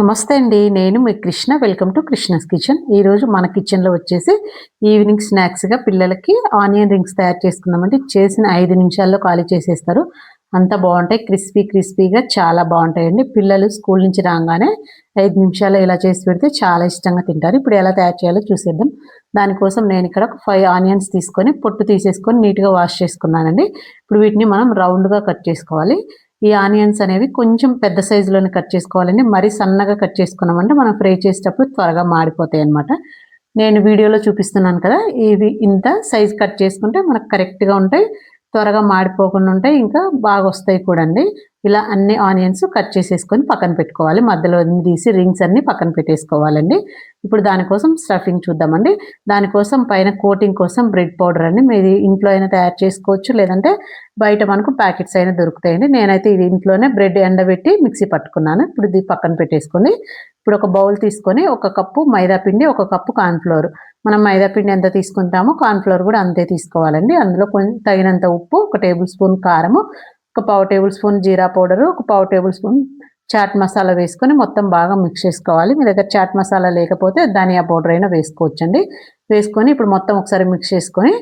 నమస్తే అండి. నేను మీ Krishna. Welcome to Krishna's kitchen. ఈరోజు మన కిచెన్లో వచ్చేసి ఈవినింగ్ స్నాక్స్గా పిల్లలకి ఆనియన్ రింగ్స్ తయారు చేసుకుందామంటే చేసిన ఐదు నిమిషాల్లో ఖాళీ చేసేస్తారు. అంత బాగుంటాయి. క్రిస్పీ క్రిస్పీగా చాలా బాగుంటాయండి. పిల్లలు స్కూల్ నుంచి రాగానే ఐదు నిమిషాలు ఇలా చేసి పెడితే చాలా ఇష్టంగా తింటారు. ఇప్పుడు ఎలా తయారు చేయాలో చూసేద్దాం. దానికోసం నేను ఇక్కడ ఒక ఫైవ్ ఆనియన్స్ తీసుకొని పొట్టు తీసేసుకొని నీట్గా వాష్ చేసుకున్నానండి. ఇప్పుడు వీటిని మనం రౌండ్గా కట్ చేసుకోవాలి. ఈ ఆనియన్స్ అనేవి కొంచెం పెద్ద సైజులోనే కట్ చేసుకోవాలండి. మరీ సన్నగా కట్ చేసుకున్నామంటే మనం ఫ్రై చేసేటప్పుడు త్వరగా మాడిపోతాయి అనమాట నేను వీడియోలో చూపిస్తున్నాను కదా ఇవి ఇంత సైజ్ కట్ చేసుకుంటే మనకు కరెక్ట్గా ఉంటాయి. త్వరగా మాడిపోకుండా ఉంటాయి. ఇంకా బాగా వస్తాయి కూడా అండి ఇలా అన్ని ఆనియన్స్ కట్ చేసేసుకొని పక్కన పెట్టుకోవాలి. మధ్యలో తీసి రింగ్స్ అన్ని పక్కన పెట్టేసుకోవాలండి. ఇప్పుడు దానికోసం స్టఫింగ్ చూద్దామండి. దానికోసం పైన కోటింగ్ కోసం బ్రెడ్ పౌడర్ అండి. మీది ఇంట్లో అయినా తయారు చేసుకోవచ్చు. లేదంటే బయట మనకు ప్యాకెట్స్ అయినా దొరుకుతాయండి. నేనైతే ఇది ఇంట్లోనే బ్రెడ్ ఎండబెట్టి మిక్సీ పట్టుకున్నాను. ఇప్పుడు ఇది పక్కన పెట్టేసుకొని ఇప్పుడు ఒక బౌల్ తీసుకొని ఒక కప్పు మైదా పిండి ఒక కప్పు కార్న్ఫ్లోర్. మనం మైదా పిండి ఎంత తీసుకుంటామో కార్న్ఫ్లోర్ కూడా అంతే తీసుకోవాలండి. అందులో కొంచెం తగినంత ఉప్పు ఒక టేబుల్ స్పూన్ కారము ఒక పావు టేబుల్ స్పూన్ జీరా పౌడరు ఒక పావు టేబుల్ స్పూన్ చాట్ మసాలా వేసుకొని మొత్తం బాగా మిక్స్ చేసుకోవాలి. మీ దగ్గర చాట్ మసాలా లేకపోతే ధనియా పౌడర్ అయినా వేసుకోవచ్చండి. వేసుకొని ఇప్పుడు మొత్తం ఒకసారి మిక్స్ చేసుకొని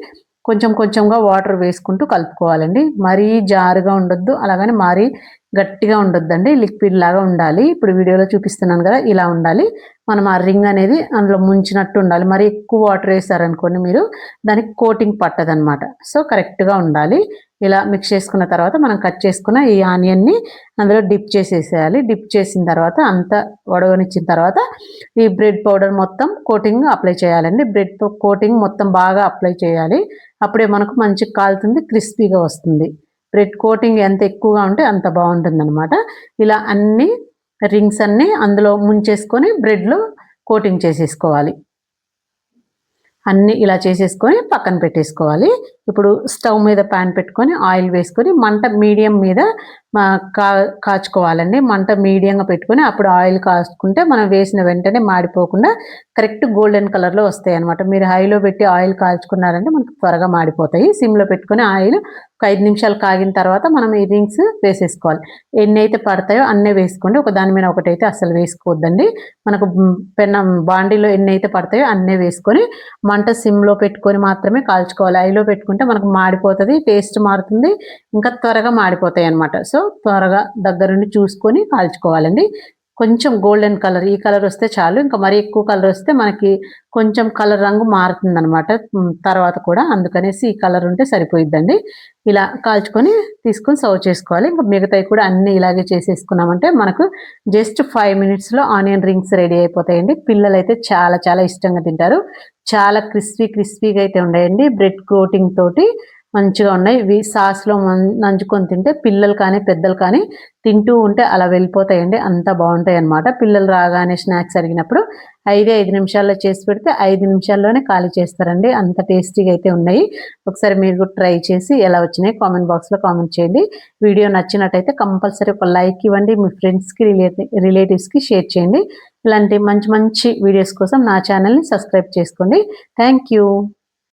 కొంచెం కొంచెంగా వాటర్ వేసుకుంటూ కలుపుకోవాలండి. మరీ జారుగా ఉండొద్దు. అలాగని మరీ గట్టిగా ఉండొద్దండి లిక్విడ్ లాగా ఉండాలి. ఇప్పుడు వీడియోలో చూపిస్తున్నాను కదా ఇలా ఉండాలి. మనం ఆ రింగ్ అనేది అందులో ముంచినట్టు ఉండాలి. మరి ఎక్కువ వాటర్ వేసారనుకోండి మీరు దానికి కోటింగ్ పట్టదనమాట సో కరెక్ట్గా ఉండాలి. ఇలా మిక్స్ చేసుకున్న తర్వాత మనం కట్ చేసుకున్న ఈ ఆనియన్ని అందులో డిప్ చేసేసేయాలి. డిప్ చేసిన తర్వాత అంత వడవనిచ్చిన తర్వాత ఈ బ్రెడ్ పౌడర్ మొత్తం కోటింగ్ అప్లై చేయాలండి. బ్రెడ్ కోటింగ్ మొత్తం బాగా అప్లై చేయాలి. అప్పుడే మనకు మంచి కాలుతుంది క్రిస్పీగా వస్తుంది. బ్రెడ్ కోటింగ్ ఎంత ఎక్కువగా ఉంటే అంత బాగుంటుంది అనమాట ఇలా అన్ని రింగ్స్ అన్నీ అందులో ముంచేసుకొని బ్రెడ్లో కోటింగ్ చేసేసుకోవాలి. అన్నీ ఇలా చేసేసుకొని పక్కన పెట్టేసుకోవాలి. ఇప్పుడు స్టవ్ మీద ప్యాన్ పెట్టుకొని ఆయిల్ వేసుకొని మంట మీడియం మీద కా కాచుకోవాలండి. మంట మీడియంగా పెట్టుకొని అప్పుడు ఆయిల్ కాచుకుంటే మనం వేసిన వెంటనే మాడిపోకుండా కరెక్ట్ గోల్డెన్ కలర్లో వస్తాయి అనమాట మీరు హైలో పెట్టి ఆయిల్ కాల్చుకున్నారంటే మనకు త్వరగా మాడిపోతాయి. సిమ్లో పెట్టుకొని ఆయిల్ ఒక ఐదు నిమిషాలు కాగిన తర్వాత మనం ఈ రింగ్స్ వేసేసుకోవాలి. ఎన్ని అయితే పడతాయో అన్నీ వేసుకోండి. ఒక దాని మీద ఒకటైతే అసలు వేసుకోవద్దండి. మనకు పెన్న బాండీలో ఎన్ని అయితే పడతాయో అన్నీ వేసుకొని మంట సిమ్లో పెట్టుకొని మాత్రమే కాల్చుకోవాలి. ఐలో పెట్టుకుంటే మనకు మాడిపోతుంది టేస్ట్ మారుతుంది ఇంకా త్వరగా మాడిపోతాయి అనమాట సో త్వరగా దగ్గరుండి చూసుకొని కాల్చుకోవాలండి. కొంచెం గోల్డెన్ కలర్ ఈ కలర్ వస్తే చాలు. ఇంకా మరీ ఎక్కువ కలర్ వస్తే మనకి కొంచెం కలర్ రంగు మారుతుంది అనమాట తర్వాత కూడా అందుకనేసి ఈ కలర్ ఉంటే సరిపోయిద్దండి. ఇలా కాల్చుకొని తీసుకొని సర్వ్ చేసుకోవాలి. ఇంకా మిగతాయి కూడా అన్ని ఇలాగే చేసేసుకున్నామంటే మనకు జస్ట్ ఫైవ్ మినిట్స్లో ఆనియన్ రింగ్స్ రెడీ అయిపోతాయండి. పిల్లలు అయితే చాలా చాలా ఇష్టంగా తింటారు. చాలా క్రిస్పీ క్రిస్పీగా అయితే ఉన్నాయండి బ్రెడ్ కోటింగ్ తోటి మంచిగా ఉన్నాయి. ఇవి సాస్లో నంచుకొని తింటే పిల్లలు కానీ పెద్దలు కానీ తింటూ ఉంటే అలా వెళ్ళిపోతాయండి. అంత బాగుంటాయి అనమాట పిల్లలు రాగానే స్నాక్స్ అడిగినప్పుడు ఐదే ఐదు నిమిషాల్లో చేసి పెడితే ఐదు నిమిషాల్లోనే ఖాళీ చేస్తారండి. అంత టేస్టీగా అయితే ఉన్నాయి. ఒకసారి మీరు కూడా ట్రై చేసి ఎలా వచ్చినాయి కామెంట్ బాక్స్లో కామెంట్ చేయండి. వీడియో నచ్చినట్టయితే కంపల్సరీ ఒక లైక్ ఇవ్వండి. మీ ఫ్రెండ్స్కి రిలేటి రిలేటివ్స్కి షేర్ చేయండి. ఇలాంటి మంచి మంచి వీడియోస్ కోసం నా ఛానల్ని సబ్స్క్రైబ్ చేసుకోండి. థ్యాంక్